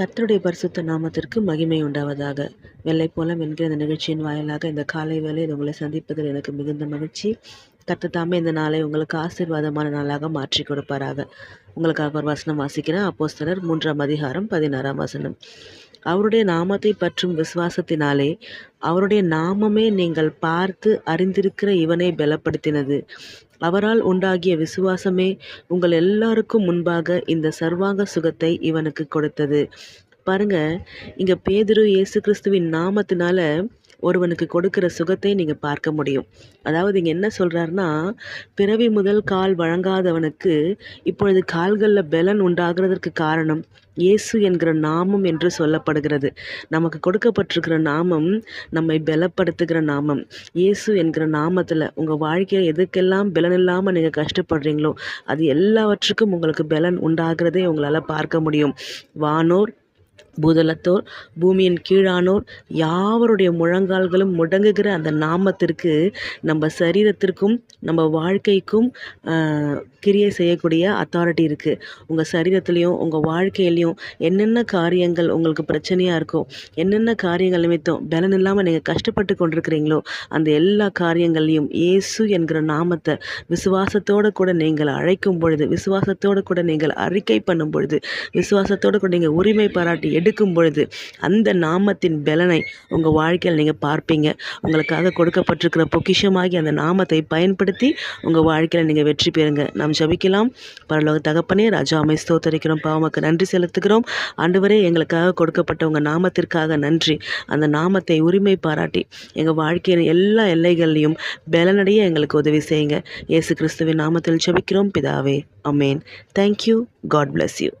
கர்த்தருடைய பரிசுத்த நாமத்திற்கு மகிமை உண்டாவதாக. வெள்ளை போலம் என்கிற இந்த நிகழ்ச்சியின் வாயிலாக இந்த காலை வேளையில் உங்களை சந்திப்பதில் எனக்கு மிகுந்த மகிழ்ச்சி. கர்த்த தாமே இந்த நாளை உங்களுக்கு ஆசீர்வாதமான நாளாக மாற்றி கொடுப்பாராக. உங்களுக்காக ஒரு வசனம் வாசிக்கிறேன். அப்போஸ்தலர் மூன்றாம் அதிகாரம் பதினாறாம் வசனம். அவருடைய நாமத்தை பற்றும் விசுவாசத்தினாலே அவருடைய நாமமே நீங்கள் பார்த்து அறிந்திருக்கிற இவனை பலப்படுத்தினது. அவரால் உண்டாகிய விசுவாசமே உங்கள் எல்லாருக்கும் முன்பாக இந்த சர்வாங்க சுகத்தை இவனுக்கு கொடுத்தது. பாருங்க இங்க பேதுரு இயேசு கிறிஸ்துவின் நாமத்தினால ஒருவனுக்கு கொடுக்கிற சுகத்தை நீங்கள் பார்க்க முடியும். அதாவது இங்கே என்ன சொல்கிறாருன்னா பிறவி முதல் கால் வழங்காதவனுக்கு இப்பொழுது கால்களில் பலன் உண்டாகிறதற்கு காரணம் இயேசு என்கிற நாமம் என்று சொல்லப்படுகிறது. நமக்கு கொடுக்கப்பட்டிருக்கிற நாமம் நம்மை பலப்படுத்துகிற நாமம். இயேசு என்கிற நாமத்தில் உங்கள் வாழ்க்கையில் எதுக்கெல்லாம் பலன் இல்லாமல் நீங்கள் கஷ்டப்படுறீங்களோ அது எல்லாவற்றுக்கும் உங்களுக்கு பலன் உண்டாகிறதே உங்களால் பார்க்க முடியும். வானோர் பூதலத்தோர் பூமியின் கீழானோர் யாவருடைய முழங்கால்களும் முடங்குகிற அந்த நாமத்திற்கு நம்ம சரீரத்திற்கும் நம்ம வாழ்க்கைக்கும் கிரியை செய்யக்கூடிய அத்தாரிட்டி இருக்குது உங்கள் சரீரத்துலேயும் உங்கள் வாழ்க்கையிலையும் என்னென்ன காரியங்கள் உங்களுக்கு பிரச்சனையாக இருக்கோ என்னென்ன காரியங்கள் நிமித்தம் பலன் இல்லாமல் நீங்கள் கஷ்டப்பட்டு கொண்டிருக்கிறீங்களோ அந்த எல்லா காரியங்கள்லையும் இயேசு என்கிற நாமத்தை விசுவாசத்தோடு கூட நீங்கள் அழைக்கும் பொழுது விசுவாசத்தோடு கூட நீங்கள் அறிக்கை பண்ணும் பொழுது விசுவாசத்தோடு கூட நீங்கள் உரிமை பாராட்டி எடுக்கும் பொழுது அந்த நாமத்தின் பலனை உங்கள் வாழ்க்கையில் நீங்கள் பார்ப்பீங்க. உங்களுக்காக கொடுக்கப்பட்டிருக்கிற பொக்கிஷமாகி அந்த நாமத்தை பயன்படுத்தி உங்கள் வாழ்க்கையில் நீங்கள் வெற்றி பெறுங்க. நாம் ஜபிக்கலாம். பரலோக தகப்பனே ராஜாமை ஸ்தோத்தரிக்கிறோம். பாவமக்கு நன்றி செலுத்துகிறோம். ஆண்டுவரே எங்களுக்காக கொடுக்கப்பட்ட உங்கள் நாமத்திற்காக நன்றி. அந்த நாமத்தை உரிமை பாராட்டி எங்கள் வாழ்க்கையின் எல்லா எல்லைகள்லையும் பலனடைய எங்களுக்கு உதவி செய்யுங்க. இயேசு கிறிஸ்துவின் நாமத்தில் ஜபிக்கிறோம். பிதாவே அமேன் thank you God bless you